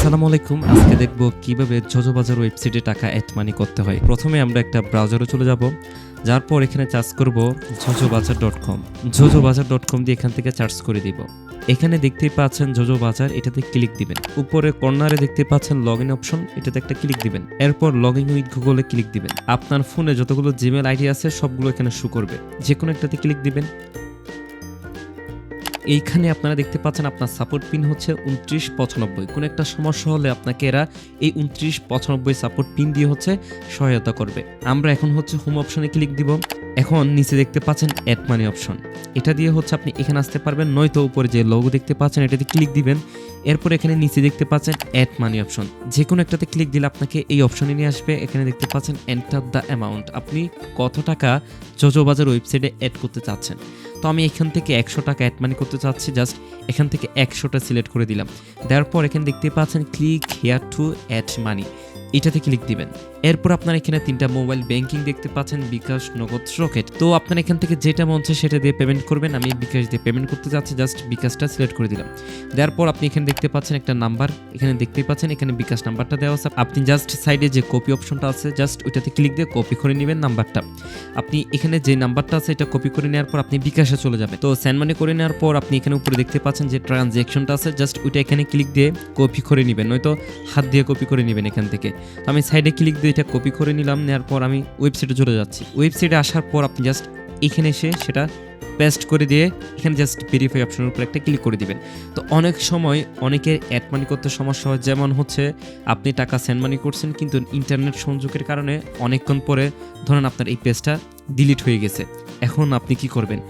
আসসালামু আলাইকুম। আজকে দেখব কীভাবে জজো বাজার ওয়েবসাইটে টাকা অ্যাড মানি করতে হয়। প্রথমে আমরা একটা ব্রাউজারে চলে যাব, যার পর এখানে চার্জ করব জজো বাজার ডট কম জজো বাজার ডট কম দিয়ে এখান থেকে চার্জ করে দিব। এখানে দেখতেই পাচ্ছেন জজো বাজার এটাতে ক্লিক দিবেন। উপরে কর্নারে দেখতে পাচ্ছেন লগ ইন অপশন এটাতে একটা ক্লিক দিবেন। এরপর লগ ইন উইথ গুগলে ক্লিক দিবেন। আপনার ফোনে যতগুলো জিমেল আইডি আছে, সবগুলো এখানে শো করবে। যে কোনো একটাতে ক্লিক দিবেন। এইখানে আপনারা দেখতে পাচ্ছেন আপনার সাপোর্ট পিন হচ্ছে উনত্রিশ পঁচানব্বই। কোনো একটা সমস্যা হলে আপনাকে এরা এই উনত্রিশ পঁচানব্বই সাপোর্ট পিন দিয়ে হচ্ছে সহায়তা করবে। আমরা এখন হচ্ছে হোম অপশনে ক্লিক দিব। এখন নিচে দেখতে পাচ্ছেন অ্যাড মানি অপশন এটা দিয়ে হচ্ছে আপনি এখানে আসতে পারবেন, নয়তো উপরে যে লোগো দেখতে পাচ্ছেন এটাতে ক্লিক দিবেন। এরপর এখানে নিচে দেখতে পাচ্ছেন অ্যাড মানি অপশন যে কোনো একটাতে ক্লিক দিলে আপনাকে এই অপশনে নিয়ে আসবে। এখানে দেখতে পাচ্ছেন এন্টার দ্য অ্যামাউন্ট আপনি কত টাকা জজো বাজার ওয়েবসাইটে অ্যাড করতে চাচ্ছেন। তো আমি এখান থেকে একশো টাকা অ্যাড মানি করতে চাচ্ছি জাস্ট এখান থেকে একশোটা সিলেক্ট করে দিলাম। দেওয়ার পর এখানে দেখতে পাচ্ছেন click here to add money এটাতে ক্লিক দিবেন। এরপর আপনারা এখানে তিনটা মোবাইল ব্যাংকিং দেখতে পাচ্ছেন, বিকাশ নগদ রকেট তো আপনারা এখান থেকে যেটা মন চায় সেটা দিয়ে পেমেন্ট করবেন। আমি বিকাশ দিয়ে পেমেন্ট করতে যাচ্ছি জাস্ট বিকাশটা সিলেক্ট করে দিলাম। দেওয়ার পর আপনি এখানে দেখতে পাচ্ছেন একটা নাম্বার এখানে দেখতেই পাচ্ছেন, এখানে বিকাশ নাম্বারটা দেওয়া আছে। আপনি জাস্ট সাইডে যে কপি অপশনটা আছে জাস্ট ওইটাতে ক্লিক দিয়ে কপি করে নেবেন নাম্বারটা আপনি এখানে যে নাম্বারটা আছে, এটা কপি করে নেওয়ার পর আপনি বিকাশে চলে যাবেন। তো স্যান্ড মানি করে নেওয়ার পর আপনি এখানে উপরে দেখতে পাচ্ছেন যে ট্রানজ্যাকশনটা আছে জাস্ট ওইটা এখানে ক্লিক দিয়ে কপি করে নেবেন। নয়তো হাত দিয়ে কপি করে নেবেন এখান থেকে। তো আমি সাইডে ক্লিক দিয়ে এটা কপি করে নিলাম নেওয়ার পর আমি ওয়েবসাইটে চলে যাচ্ছি। ওয়েবসাইটে আসার পর আপনি জাস্ট এখানে এসে সেটা পেস্ট করে দিয়ে এখানে জাস্ট ভেরিফাই অপশনের উপর একটা ক্লিক করে দিবেন। তো অনেক সময় অনেকের অ্যাড মানি করতে সমস্যা হয়, যেমন হচ্ছে আপনি টাকা সেন্ড মানি করছেন, কিন্তু ইন্টারনেট সংযোগের কারণে অনেকক্ষণ পরে ধরেন আপনার এই পেজটা ডিলিট হয়ে গেছে। এখন আপনি কি করবেন?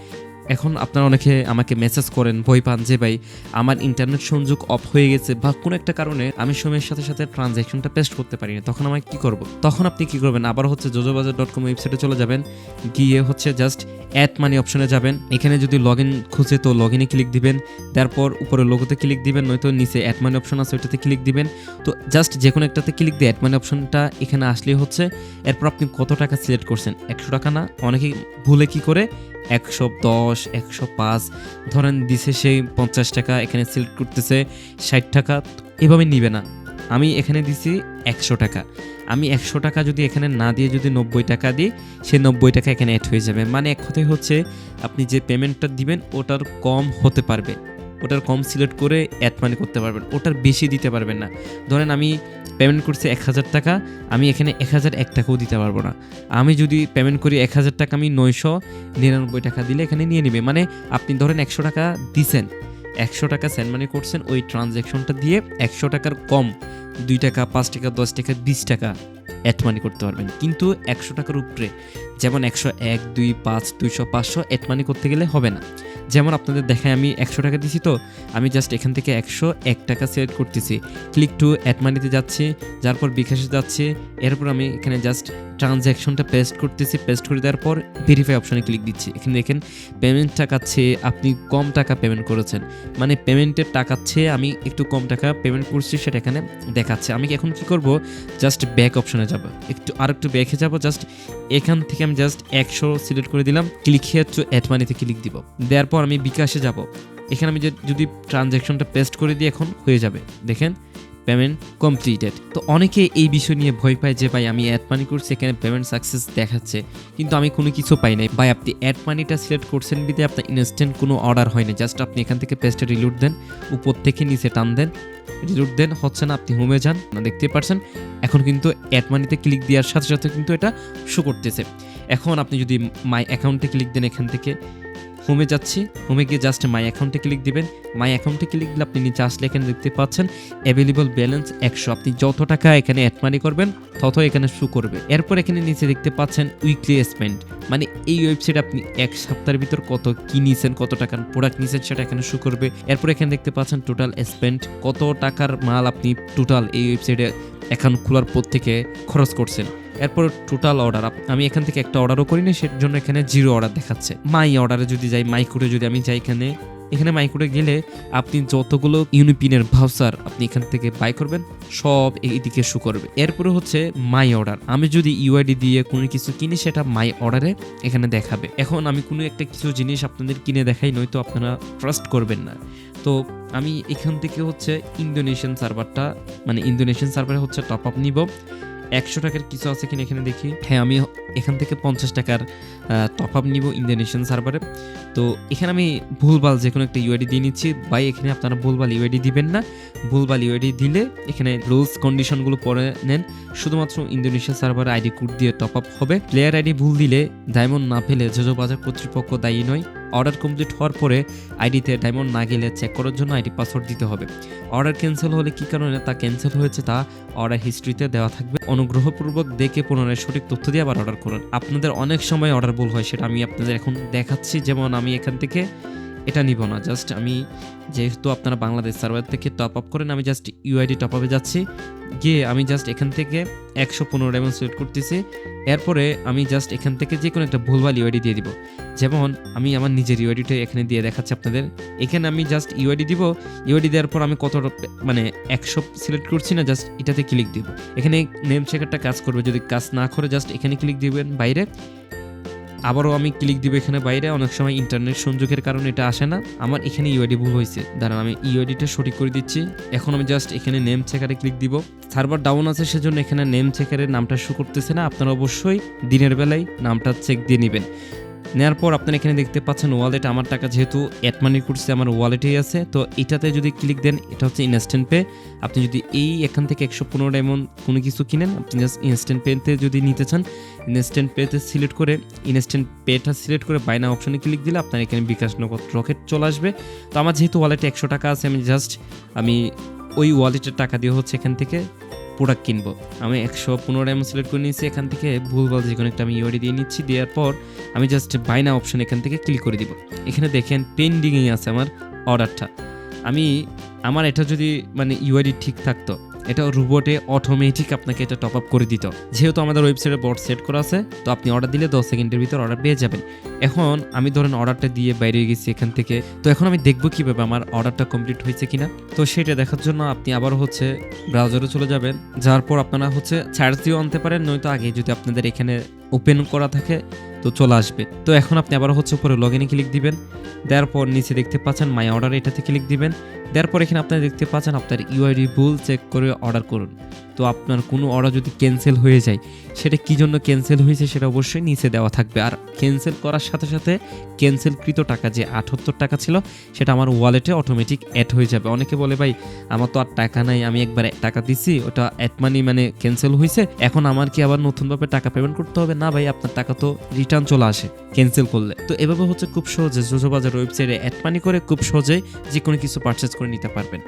এখন আপনারা অনেকে আমাকে মেসেজ করেন, ভয় পান যে ভাই আমার ইন্টারনেট সংযোগ অফ হয়ে গেছে বা কোনো একটা কারণে আমি সময়ের সাথে সাথে ট্রানজ্যাকশনটা পেস্ট করতে পারি না। তখন আমাকে কি করব? তখন আপনি কি করবেন? আবার হচ্ছে যোজোবাজার ডট কম ওয়েবসাইটে চলে যাবেন, গিয়ে হচ্ছে জাস্ট অ্যাড মানি অপশনে যাবেন। এখানে যদি লগ ইন খুঁজে তো লগ ইনে ক্লিক দিবেন, তারপর উপরে লোগোতে ক্লিক দিবেন, নয়তো নিচে অ্যাড মানি অপশন আছে ওইটাতে ক্লিক দিবেন। তো জাস্ট যে কোনো একটাতে ক্লিক দিয়ে অ্যাড মানি অপশনটা এখানে আসলেই হচ্ছে। এরপর আপনি কত টাকা সিলেক্ট করছেন? একশো টাকা না? অনেকে ভুলে কি করে? একশো দশ, একশো পাঁচ। ধরেন দিছে সে পঞ্চাশ টাকা, এখানে সিলেক্ট করতেছে ষাট টাকা, এভাবে নিবে না। আমি এখানে দিছি একশো টাকা। আমি একশো টাকা যদি এখানে না দিয়ে যদি নব্বই টাকা দিই, সে নব্বই টাকা এখানে অ্যাড হয়ে যাবে। মানে এক কথায় হচ্ছে, আপনি যে পেমেন্টটা দিবেন, ওটার কম হতে পারবে। ওটার কম সিলেক্ট করে অ্যাড মানি করতে পারবেন। ওটার বেশি দিতে পারবেন না। ধরেন আমি পেমেন্ট করছি এক হাজার টাকা, আমি এখানে এক হাজার এক টাকাও দিতে পারব না। আমি যদি পেমেন্ট করি এক হাজার টাকা, আমি নয়শো নিরানব্বই টাকা দিলে এখানে নিয়ে নেবে। মানে আপনি ধরেন একশো টাকা দিছেন। একশো টাকা সেন্ড মানি করছেন, ওই ট্রানজ্যাকশনটা দিয়ে একশো টাকার কম দুই টাকা, পাঁচ টাকা, দশ টাকা, বিশ টাকা অ্যাড মানি করতে পারবেন। কিন্তু একশো টাকার উপরে, যেমন একশো এক, দুই, পাঁচ, দুইশো, পাঁচশো অ্যাড মানি করতে গেলে হবে না। যেমন আপনাদের দেখায় আমি একশো টাকা দিছি তো, আমি জাস্ট এখান থেকে একশো এক টাকা সিলেক্ট করতেছি। ক্লিক টু অ্যাড মানিতে যাচ্ছি যার পর বিকাশে যাচ্ছি, এরপর আমি এখানে জাস্ট ট্রানজ্যাকশনটা পেস্ট করতেছি পেস্ট করে দেওয়ার পর ভেরিফাই অপশনে ক্লিক দিচ্ছি। এখানে দেখেন পেমেন্ট টাকাচ্ছে আপনি কম টাকা পেমেন্ট করেছেন। মানে পেমেন্টের টাকার চেয়ে আমি একটু কম টাকা পেমেন্ট করছি, সেটা এখানে দেখাচ্ছে। আমি এখন কি করব? জাস্ট ব্যাক অপশনে যাব। একটু আর একটু ব্যাকে যাব জাস্ট এখান থেকে আমি জাস্ট একশো সিলেক্ট করে দিলাম ক্লিক হিয়ার টু অ্যাড মানিতে ক্লিক দিব। দেওয়ার পর আমি বিকাশে যাব। এখানে আমি যদি ট্রানজ্যাকশনটা পেস্ট করে দিই, এখন হয়ে যাবে। দেখেন পেমেন্ট কমপ্লিটেড তো অনেকে এই বিষয় নিয়ে ভয় পায় যে, ভাই, আমি অ্যাড মানি করছি, এখানে পেমেন্ট সাকসেস দেখাচ্ছে। কিন্তু আমি কোনো কিছু পাই নাই। ভাই, আপনি অ্যাড মানিটা সিলেক্ট করছেন বিদে আপনার ইনস্ট্যান্ট কোনো অর্ডার হয়নি জাস্ট আপনি এখান থেকে পেস্টে রিলুট দেন, উপর থেকে নিচে টান দেন রিলুট দেন, হচ্ছে না, আপনি হোমে যান না দেখতে পারছেন। এখন কিন্তু অ্যাড মানিতে ক্লিক দেওয়ার সাথে সাথে কিন্তু এটা শো করতেছে। এখন আপনি যদি মাই অ্যাকাউন্টে ক্লিক দেন এখান থেকে হোমে যাচ্ছি। হোমে গিয়ে জাস্ট মাই অ্যাকাউন্টে ক্লিক দিবেন। মাই অ্যাকাউন্টে ক্লিক দিলে আপনি নিচে আসলে এখানে দেখতে পাচ্ছেন অ্যাভেলেবল ব্যালেন্স একশো। আপনি যত টাকা এখানে অ্যাড মানি করবেন, তত এখানে শু করবে। এরপর এখানে নিচে দেখতে পাচ্ছেন উইকলি স্পেন্ড মানে এই ওয়েবসাইট আপনি এক সপ্তাহের ভিতর কত কি নিয়েছেন কত টাকার প্রোডাক্ট নিয়েছেন সেটা এখানে শু করবে। এরপর এখানে দেখতে পাচ্ছেন টোটাল স্পেন্ড কত টাকার মাল আপনি টোটাল এই ওয়েবসাইটে অ্যাকাউন্ট খোলার পর থেকে খরচ করছেন। এরপর টোটাল অর্ডার আমি এখান থেকে একটা অর্ডারও করিনি সেটার জন্য এখানে জিরো অর্ডার দেখাচ্ছে। মাই অর্ডারে যদি যাই মাই যদি আমি যাই এখানে এখানে মাইক্রোডে গেলে আপনি যতগুলো ইউনিপিনের ভাউচার আপনি এখান থেকে বাই করবেন, সব এইদিকে শু করবে। এরপরে হচ্ছে মাই অর্ডার আমি যদি ইউআইডি দিয়ে কোনো কিছু কিনি, সেটা মাই অর্ডারে এখানে দেখাবে। এখন আমি কোনো একটা কিছু জিনিস আপনাদের কিনে দেখাই, নয়তো আপনারা ট্রাস্ট করবেন না। তো আমি এখান থেকে হচ্ছে ইন্দোনেশিয়ান সার্ভারটা মানে ইন্দোনেশিয়ান সার্ভারে হচ্ছে টপ আপ নিব। একশো টাকার কিছু আছে কিনা এখানে দেখি। হ্যাঁ আমি এখান থেকে পঞ্চাশ টাকার টপ আপ নিব ইন্দোনেশিয়ান সার্ভারে তো এখানে আমি ভুলভাল যে কোনো একটা ইউআইডি দিয়ে নিচ্ছি। বাই এখানে আপনারা ভুলভাল ইউআইডি দিবেন না। ভুলভাল ইউআইডি দিলে এখানে রুলস কন্ডিশনগুলো পরে নেন। শুধুমাত্র ইন্দোনেশিয়া সার্ভারে আইডি কোড দিয়ে টপ আপ হবে প্লেয়ার আইডি ভুল দিলে ডায়মন্ড না পেলে যোজো বাজার কর্তৃপক্ষ দায়ী নয়। অর্ডার কমপ্লিট হওয়ার পরে আইডিতে ডায়মন্ড না গেলে চেক করার জন্য আইডি পাসওয়ার্ড দিতে হবে। অর্ডার ক্যান্সেল হলে কী কারণে তা ক্যান্সেল হয়েছে তা অর্ডার হিস্ট্রিতে দেওয়া থাকবে। অনুগ্রহপূর্বক দেখে পুনরায় সঠিক তথ্য দিয়ে আবার অর্ডার করুন। আপনাদের অনেক সময় অর্ডার ভুল হয় সেটা আমি আপনাদের এখন দেখাচ্ছি। যেমন আমি এখান থেকে এটা নিব না। জাস্ট আমি যেহেতু আপনারা বাংলাদেশ সার্ভার থেকে টপ আপ করেন, আমি জাস্ট ইউআইডি টপ আপে যাচ্ছি। গিয়ে আমি জাস্ট এখান থেকে একশো পনেরো ডায়মন্ড সিলেক্ট করতেছি। এরপরে আমি জাস্ট এখান থেকে যে কোনো একটা ভুলভাল ইউআইডি দিয়ে দিব। যেমন আমি আমার নিজের ইউআইডিটা এখানে দিয়ে দেখাচ্ছি আপনাদের। এখানে আমি জাস্ট ইউআইডি দিব। ইউআইডি দেওয়ার পর আমি কত মানে একশো সিলেক্ট করছি না, জাস্ট এটাতে ক্লিক দিব। এখানে নেম চেকারটা কাজ করবে। যদি কাজ না করে জাস্ট এখানে ক্লিক দিবেন বাইরে। আবারও আমি ক্লিক দিব এখানে বাইরে, অনেক সময় ইন্টারনেট সংযোগের কারণে এটা আসে না। আমার এখানে ইউআইডি ভুল হয়েছে। দাঁড়ান, আমি ইউআইডিটা সঠিক করে দিচ্ছি। এখন আমি জাস্ট এখানে নেম চেকারে ক্লিক দিব। সার্ভার ডাউন আছে সেজন্য এখানে নেম চেকারের নামটা শো করতেছে না। আপনারা অবশ্যই দিনের বেলায় নামটা চেক দিয়ে নেবেন। নেওয়ার পর আপনারা এখানে দেখতে পাচ্ছেন ওয়ালেট আমার টাকা যেহেতু অ্যাড মানি করছে, আমার ওয়ালেটেই আছে। তো এটাতে যদি ক্লিক দেন, এটা হচ্ছে ইনস্ট্যান্ট পে আপনি যদি এই এখান থেকে একশো পনেরো এমন কোনো কিছু কিনেন, আপনি জাস্ট ইনস্ট্যান্ট পেতে যদি নিতে চান ইনস্ট্যান্ট পেতে সিলেক্ট করে ইনস্ট্যান্ট পেটা সিলেক্ট করে বাইনা অপশনে ক্লিক দিলে আপনার এখানে বিকাশ নগদ রকেট চলে আসবে। তো আমার যেহেতু ওয়ালেটে একশো টাকা আছে, আমি জাস্ট আমি ওই ওয়ালেটের টাকা দিয়ে হচ্ছে এখান থেকে প্রোডাক্ট কিনবো। আমি একশো পনেরো এমন সিলেক্ট করে নিয়েছি, এখান থেকে ভুলভাল যে কোনো একটা আমি ইউআইডি দিয়ে নিচ্ছি, দেওয়ার পর আমি জাস্ট বাইনা অপশন এখান থেকে ক্লিক করে দিব। এখানে দেখেন পেন্ডিংয়ে আছে আমার অর্ডারটা আমি, আমার এটা যদি মানে ইউআইডি ঠিক থাকতো এটা রোবটে অটোমেটিক আপনাকে এটা টপ আপ করে দিত। যেহেতু আমাদের ওয়েবসাইটে বট সেট করা আছে, তো আপনি অর্ডার দিলে দশ সেকেন্ডের ভিতর অর্ডার পেয়ে যাবেন। এখন আমি ধরেন অর্ডারটা দিয়ে বাইরে গেছি এখান থেকে, তো এখন আমি দেখব কীভাবে আমার অর্ডারটা কমপ্লিট হয়েছে কিনা। তো সেটা দেখার জন্য আপনি আবার হচ্ছে ব্রাউজারে চলে যাবেন যার পর আপনারা হচ্ছে চার্জ দিয়েও আনতে পারেন, নয়তো আগে যদি আপনাদের এখানে ওপেন করা থাকে তো চলে আসবে। তো এখন আপনি আবার হচ্ছে উপরে লগ ইনে ক্লিক দিবেন। দেওয়ার পর নিচে দেখতে পাচ্ছেন মাই অর্ডার এটাতে ক্লিক দিবেন। দেওয়ার পর এখানে আপনারা দেখতে পাচ্ছেন আপনার ইউআইডি ভুল চেক করে অর্ডার করুন। তো আপনার কোনো অর্ডার যদি ক্যান্সেল হয়ে যায়, সেটা কি জন্য ক্যান্সেল হয়েছে সেটা অবশ্যই নিচে দেওয়া থাকবে। আর ক্যান্সেল করার সাথে সাথে ক্যান্সেলকৃত টাকা যে আটাত্তর টাকা ছিল, সেটা আমার ওয়ালেটে অটোমেটিক অ্যাড হয়ে যাবে। অনেকে বলে, ভাই, আমার তো আর টাকা নাই, আমি একবার টাকা দিছি, ওটা অ্যাড মানি মানে ক্যান্সেল হয়েছে। এখন আমার কি আবার নতুনভাবে টাকা পেমেন্ট করতে হবে? না, ভাই, আপনার টাকা তো রিটার্ন চলে আসে ক্যান্সেল করলে। তো এভাবে হচ্ছে খুব সহজে জোজো বাজার ওয়েবসাইটে অ্যাড মানি করে খুব সহজেই যে কোনো কিছু পারচেস করে নিতে পারবেন।